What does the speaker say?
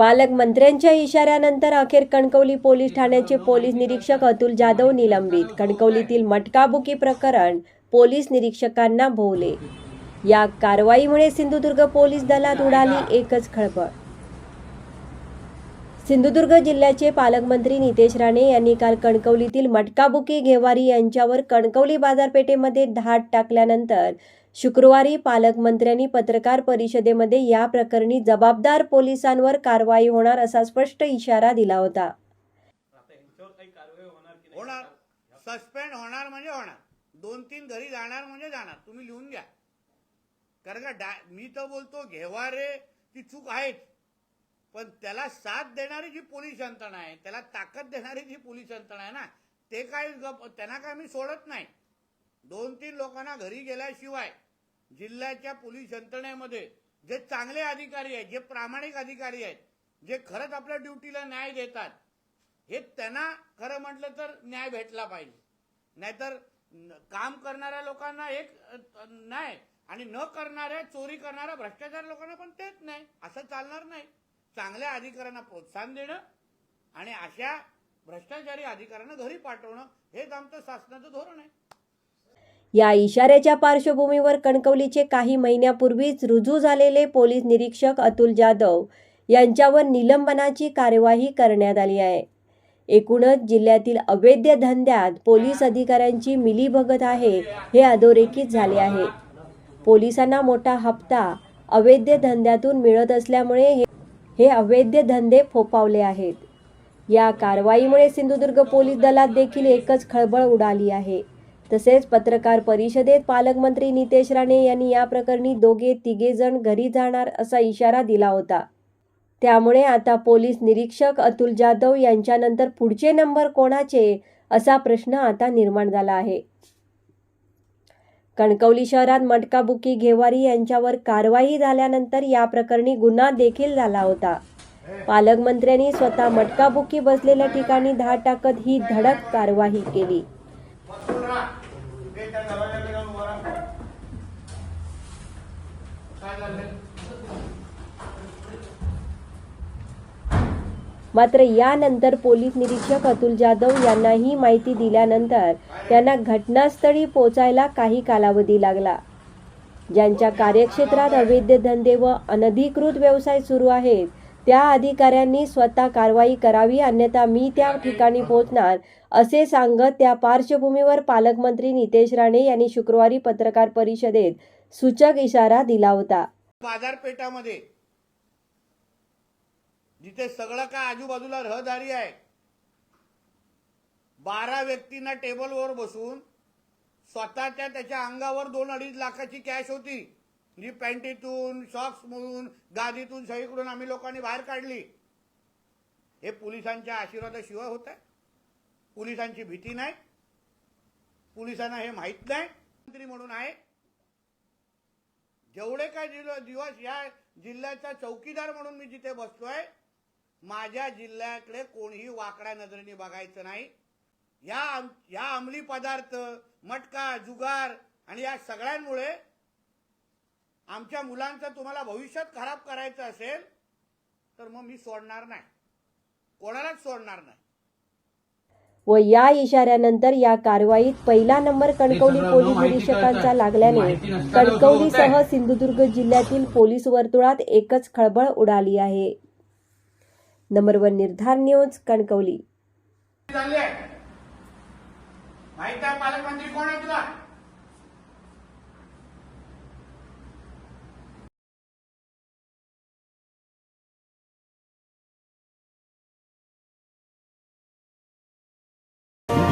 पालकमंत्र्यांच्या इशाऱ्यानंतर अखेर कणकवली पोलीस ठाण्याचे पोलीस निरीक्षक अतुल जाधव निलंबित. कणकवलीतील मटकाबुकी प्रकरण पोलीस निरीक्षकांना भोवले. या कारवाईमुळे सिंधुदुर्ग पोलीस दलात उडाली एकच खळबळ. सिंधुदुर्ग जिल्ह्याचे पालकमंत्री नितेश राणे यांनी काल कणकवलीतील मटकाबुकी घेवारी यांच्यावर कणकवली बाजारपेठेमध्ये धाड टाकल्यानंतर शुक्रवारी पालकमंत्र्यांनी पत्रकार परिषदेमध्ये या प्रकरणी जबाबदार पोलिसांवर कारवाई होणार असा स्पष्ट इशारा दिला होता. होणार. सस्पेंड होणार म्हणजे होणार. दोन तीन घरी जाणार म्हणजे जाणार. तुम्ही लिहून घ्या. कारण का डा मी तर बोलतो घेवारे ती चूक आहेच पण त्याला साथ देणारी जी पोलीस यंत्रणा आहे त्याला ताकद देणारी जी पोलीस यंत्रणा आहे ना ते काय गप- त्यांना काय मी सोडत नाही. दोन तीन लोकांना घरी गेल्याशिवाय जिल्ह्याच्या पोलीस यंत्रणेमध्ये जे चांगले अधिकारी आहेत जे प्रामाणिक अधिकारी आहेत जे खरंच आपल्या ड्युटीला न्याय देतात हे त्यांना खरं म्हटलं तर न्याय भेटला पाहिजे. नाहीतर काम करणाऱ्या लोकांना एक न्याय नाही आणि न करणाऱ्या चोरी करणाऱ्या भ्रष्टाचार लोकांना पण तेच नाही. असं चालणार नाही. चांगल्या अधिकाऱ्यांना प्रोत्साहन देणं आणि अशा भ्रष्टाचारी अधिकाऱ्यांना घरी पाठवणं हेच आमचं शासनाचं धोरण आहे. या इशाऱ्याच्या पार्श्वभूमीवर कणकवलीचे काही महिन्यापूर्वीच रुजू झालेले पोलीस निरीक्षक अतुल जाधव यांच्यावर निलंबनाची कार्यवाही करण्यात आली आहे. एकूणच जिल्ह्यातील अवैध धंद्यात पोलीस अधिकाऱ्यांची मिलीभगत आहे हे अधोरेखित झाले आहे. पोलिसांना मोठा हप्ता अवैध धंद्यातून मिळत असल्यामुळे हे- हे अवैध धंदे फोपावले आहेत. या कारवाईमुळे सिंधुदुर्ग पोलीस दलात देखील एकच खळबळ उडाली आहे. तसेच पत्रकार परिषदेत पालकमंत्री नितेश राणे यांनी या प्रकरणी दोघे तिघे जण घरी जाणार असा इशारा दिला होता. त्यामुळे आता पोलीस निरीक्षक अतुल जाधव यांच्यानंतर पुढचे नंबर कोणाचे असा प्रश्न आता निर्माण झाला आहे. कणकवली शहरात मटकाबुकी घेवारी यांच्यावर कारवाई झाल्यानंतर या प्रकरणी गुन्हा देखील झाला होता. पालकमंत्र्यांनी स्वतः मटकाबुकी बसलेल्या ठिकाणी धाड टाकत ही धडक कारवाई केली. मात्र यानंतर पोलीस निरीक्षक अतुल जाधव यांना ही माहिती दिल्यानंतर त्यांना घटनास्थळी पोचायला काही कालावधी लागला. ज्यांच्या कार्यक्षेत्रात अवैध धंदे व अनधिकृत व्यवसाय सुरू आहेत त्या अधिकाऱ्यांनी स्वतः कारवाई करावी अन्यथा मी त्या ठिकाणी पोहोचणार असे सांगत त्या पार्श्वभूमीवर पालकमंत्री नितेश राणे यांनी शुक्रवारी पत्रकार परिषदेत सूचक इशारा दिला होता. बाजारपेठामध्ये जिथे सगळं काय आजूबाजूला रहदारी आहे बारा व्यक्तींना टेबलवर बसून स्वतःच्या त्याच्या अंगावर दोन अडीच लाखाची कॅश होती. जी पॅन्टीतून शॉक्स मधून गादीतून सगळीकडून आम्ही लोकांनी बाहेर काढली. हे पोलिसांच्या आशीर्वादाशिवाय होत आहे. पोलिसांची भीती नाही. पोलिसांना हे माहीत नाही. मंत्री म्हणून आहे. जेवढे काय दिवस या जिल्ह्याचा चौकीदार म्हणून मी जिथे बसलोय माझ्या जिल्ह्याकडे कोणीही वाकड्या नजरेने बघायचं नाही. या या अंमली पदार्थ मटका जुगार आणि या सगळ्यांमुळे आमच्या मुलांचं तुम्हाला भविष्यात खराब करायचं असेल तर मग मी सोडणार नाही. कोणालाच सोडणार नाही. व या इशाऱ्यानंतर या कारवाईत पहिला नंबर कणकवली पोलीस निरीक्षकांचा लागल्याने कणकवलीसह सिंधुदुर्ग जिल्ह्यातील पोलीस वर्तुळात एकच खळबळ उडाली आहे. नंबर वन निर्धार न्यूज कणकवली. चालली आहे. माहीत आहे पालकमंत्री कोण आहे तुला?